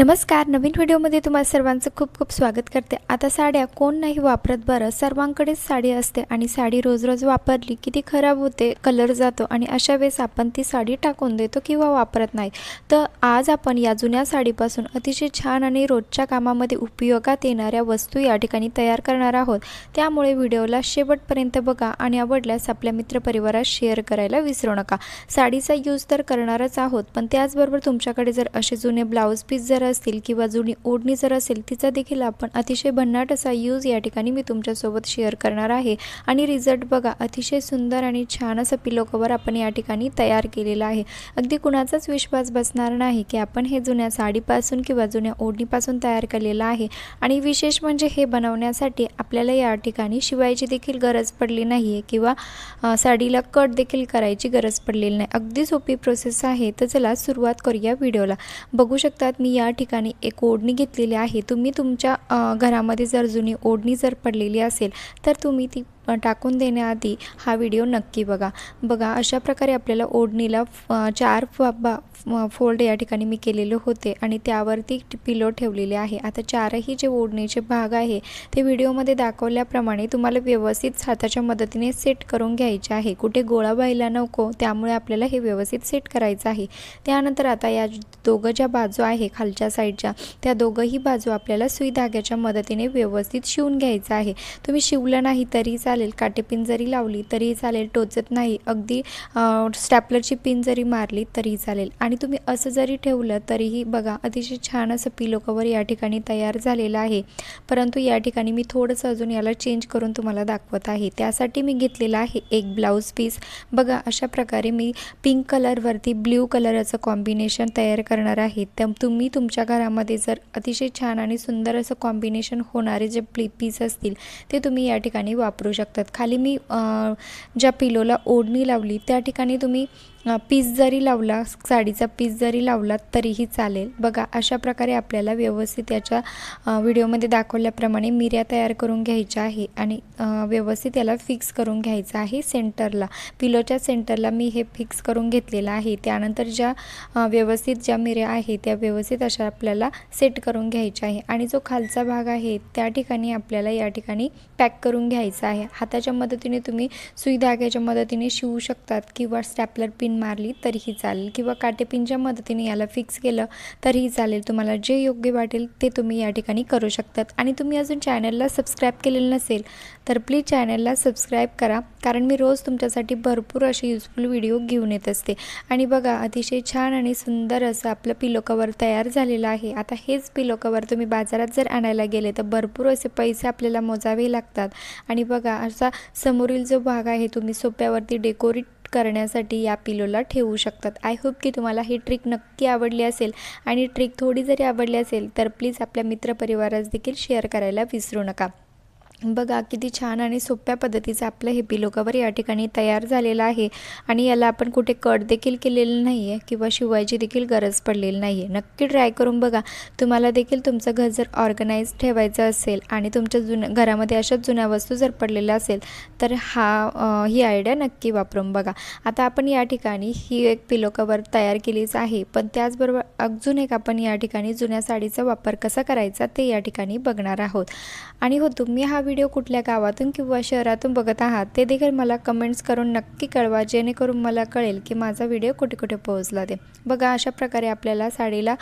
नमस्कार नवीन व्हिडिओमध्ये तुम्हाला सर्वांचं खूप खूप स्वागत करते. आता साड्या कोण नाही वापरत बरं? सर्वांकडेच साडी असते आणि साडी रोज रोज वापरली की ती खराब होते कलर जातो आणि अशा वेळेस आपण ती साडी टाकून देतो किंवा वापरत नाही. तर आज आपण या जुन्या साडीपासून अतिशय छान आणि रोजच्या कामामध्ये उपयोगात येणाऱ्या वस्तू या ठिकाणी तयार करणार आहोत. त्यामुळे व्हिडिओला शेवटपर्यंत बघा आणि आवडल्यास आपल्या मित्रपरिवारात शेअर करायला विसरू नका. साडीचा यूज तर करणारच आहोत पण त्याचबरोबर तुमच्याकडे जर असे जुने ब्लाऊज पीस जर असतील किंवा जुनी ओढणी जर असेल तिचा देखील आपण अतिशय भन्नाट असा यूज या ठिकाणी मी तुमच्यासोबत शेअर करणार आहे. आणि रिझल्ट बघा अतिशय सुंदर आणि छान असं पिलो कवर आपण या ठिकाणी तयार केलेलं आहे. अगदी कुणाचाच विश्वास बसणार नाही की आपण हे जुन्या साडीपासून किंवा जुन्या ओढणीपासून तयार केलेलं आहे. आणि विशेष म्हणजे हे बनवण्यासाठी आपल्याला या ठिकाणी शिवायची देखील गरज पडली नाही आहे किंवा साडीला कट देखील करायची गरज पडलेली नाही. अगदी सोपी प्रोसेस आहे. तर चला सुरुवात करूया व्हिडिओला बघू शकतात मी या ठिकाणी एक ओढणी घेतलेली आहे. तुम्ही तुमच्या घरामध्ये जर जुनी ओढणी जर पडलेली असेल तर तुम्ही ती टाकून देण्याआधी हा व्हिडिओ नक्की बघा. बघा अशा प्रकारे आपल्याला ओढणीला फ- चार फ- बा फोल्ड या ठिकाणी मी केलेले होते आणि त्यावरती पिलो ठेवलेले आहे. आता चारही जे ओढणीचे भाग आहे ते व्हिडिओमध्ये दाखवल्याप्रमाणे तुम्हाला व्यवस्थित हाताच्या मदतीने सेट करून घ्यायचे आहे. कुठे गोळा व्हायला नको त्यामुळे आपल्याला हे व्यवस्थित सेट करायचं आहे. त्यानंतर आता या दोघं ज्या बाजू आहे खालच्या साईडच्या त्या दोघंही बाजू आपल्याला सुई धाग्याच्या मदतीने व्यवस्थित शिवून घ्यायचं आहे. तुम्ही शिवलं नाही तरी चालेल. चालेल. काटेपिन जरी लावली तरीही चालेल. टोचत नाही. अगदी स्टॅपलरची पिन जरी मारली तरीही चालेल. आणि तुम्ही असं जरी ठेवलं तरीही बघा अतिशय छान असं पिलो कवर या ठिकाणी तयार झालेलं आहे. परंतु या ठिकाणी मी थोडंसं अजून याला चेंज करून तुम्हाला दाखवत आहे. त्यासाठी मी घेतलेला आहे एक ब्लाऊज पीस. बघा अशा प्रकारे मी पिंक कलरवरती ब्ल्यू कलरचं कॉम्बिनेशन तयार करणार आहे. तर तुम्ही तुमच्या घरामध्ये जर अतिशय छान आणि सुंदर असं कॉम्बिनेशन होणारे जे प्ली पीस असतील ते तुम्ही या ठिकाणी वापरू शकता. शकतात. खाली मी ज्या पिलोला ओढणी लावली त्या ठिकाणी तुम्ही पीस जरी लावला साडीचा पीस जरी लावला तरीही चालेल. बघा अशा प्रकारे आपल्याला व्यवस्थित याच्या व्हिडिओमध्ये दाखवल्याप्रमाणे मिऱ्या तयार करून घ्यायच्या आहे आणि व्यवस्थित याला फिक्स करून घ्यायचं आहे सेंटरला. पिलोच्या सेंटरला मी हे फिक्स करून घेतलेलं आहे. त्यानंतर ज्या व्यवस्थित ज्या मिऱ्या आहेत त्या व्यवस्थित अशा आपल्याला सेट करून घ्यायच्या आहे. आणि जो खालचा भाग आहे त्या ठिकाणी आपल्याला या ठिकाणी पॅक करून घ्यायचा आहे. हाताच्या मदतीने तुम्ही सुई धाग्याच्या मदतीने शिवू शकतात किंवा स्टॅपलर पिन मारली तरीही चालेल. किंवा काटेपिनच्या मदतीने याला फिक्स केलं तरीही चालेल. तुम्हाला जे योग्य वाटेल ते तुम्ही या ठिकाणी करू शकतात. आणि तुम्ही अजून चॅनलला सबस्क्राईब केलेलं नसेल तर प्लीज चॅनलला सबस्क्राईब करा. कारण मी रोज तुमच्यासाठी भरपूर असे युजफुल व्हिडिओ घेऊन येत असते. आणि बघा अतिशय छान आणि सुंदर असं आपलं पिलो कवर तयार झालेलं आहे. आता हेच पिलो कवर तुम्ही बाजारात जर आणायला गेले तर भरपूर असे पैसे आपल्याला मोजावे लागतात. आणि बघा असा समोरील जो भाग आहे तुम्ही सोप्यावरती डेकोरेट करण्यासाठी या पिलोला ठेवू शकतात. आय होप की तुम्हाला ही ट्रिक नक्की आवडली असेल. आणि ट्रिक थोडी जरी आवडली असेल तर प्लीज आपल्या मित्रपरिवारास देखील शेअर करायला विसरू नका. बघा किती छान आणि सोप्या पद्धतीचं आपलं हे पिलो कवर या ठिकाणी तयार झालेलं आहे. आणि याला आपण कुठे कट देखील केलेलं नाही आहे किंवा शिवायची देखील गरज पडलेली नाही आहे नक्की ट्राय करून बघा. तुम्हाला देखील तुमचं घर जर ऑर्गनाईज ठेवायचं असेल आणि तुमच्या जुन्या घरामध्ये अशाच जुन्या वस्तू जर पडलेल्या असेल तर हा ही आयडिया नक्की वापरून बघा. आता आपण या ठिकाणी ही एक पिलो कवर तयार केलीच आहे. पण त्याचबरोबर अजून एक आपण या ठिकाणी जुन्या साडीचा वापर कसा करायचा ते या ठिकाणी बघणार आहोत. आणि हो तुम्ही हा व्हिडिओ कुठल्या गावातून किंवा शहरातून बघत आहात ते देखील मला कमेंट्स करून नक्की कळवा जेणेकरून मला कळेल की माझा व्हिडिओ कुठे कुठे पोहोचला ते. बघा अशा प्रकारे आपल्याला साडीला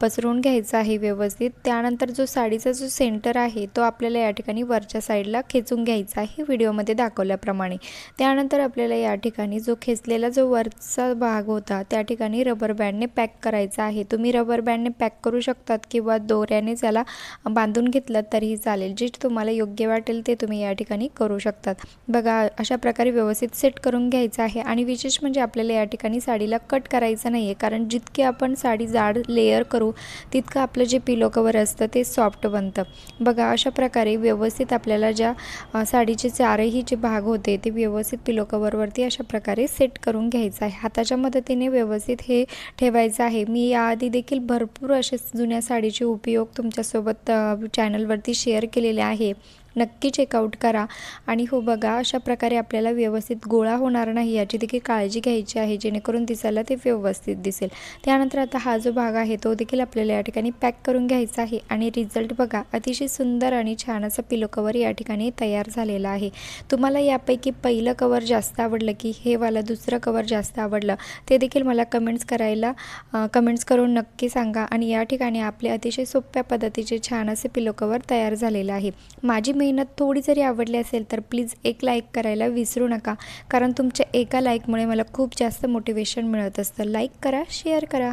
पसरून घ्यायचा घ्यायचं आहे व्यवस्थित. त्यानंतर जो साडीचा जो सेंटर आहे तो आपल्याला या ठिकाणी वरच्या साईडला खेचून घ्यायचा आहे व्हिडिओमध्ये दाखवल्याप्रमाणे. त्यानंतर आपल्याला या ठिकाणी जो खेचलेला जो वरचा भाग होता त्या ठिकाणी रबर बँडने पॅक करायचा आहे. तुम्ही रबर बँडने पॅक करू शकतात किंवा दोऱ्याने त्याला बांधून घेतलं तरीही चालेल जे तुम्हाला योग्य वाटेल ते तुम्ही या ठिकाणी करू शकतात. बघा अशा प्रकारे व्यवस्थित सेट करून घ्यायचं आहे आणि विशेष म्हणजे आपल्याला या ठिकाणी साडीला कट करायचं नाही आहे कारण जितके आपण साडी जाड लेअर करू तितकं आपलं जे पिलो कवर असतं ते सॉफ्ट बनतं. बघा अशा प्रकारे व्यवस्थित आपल्याला ज्या साडीचे चारही जे भाग होते ते व्यवस्थित पिलो कवरवरती अशा प्रकारे सेट करून घ्यायचं आहे. हाताच्या मदतीने व्यवस्थित हे ठेवायचं आहे. मी याआधी देखील भरपूर असे जुन्या साडीचे उपयोग तुमच्यासोबत चॅनलवरती शेअर केलेले आहे. नक्की चेकआउट करा. आणि हो बघा अशा प्रकारे आपल्याला व्यवस्थित गोळा होणार नाही याची देखील काळजी घ्यायची आहे जेणेकरून दिसायला ते व्यवस्थित दिसेल. त्यानंतर आता हा जो भाग आहे तो देखील आपल्याला या ठिकाणी पॅक करून घ्यायचा आहे. आणि रिझल्ट बघा अतिशय सुंदर आणि छान असं पिलो कवर या ठिकाणी तयार झालेला आहे. तुम्हाला यापैकी पहिलं कवर जास्त आवडलं की हे वाला दुसरं कवर जास्त आवडलं ते देखील मला कमेंट्स करायला कमेंट्स करून नक्की सांगा. आणि या ठिकाणी आपले अतिशय सोप्या पद्धतीचे छान असे पिलो कवर तयार झालेलं आहे. माझी मेहनत थोडी जरी आवडली असेल तर प्लीज एक लाईक करायला विसरू नका. कारण तुमच्या एका लाईकमुळे मला खूप जास्त मोटिवेशन मिळत असतं. लाईक करा शेअर करा.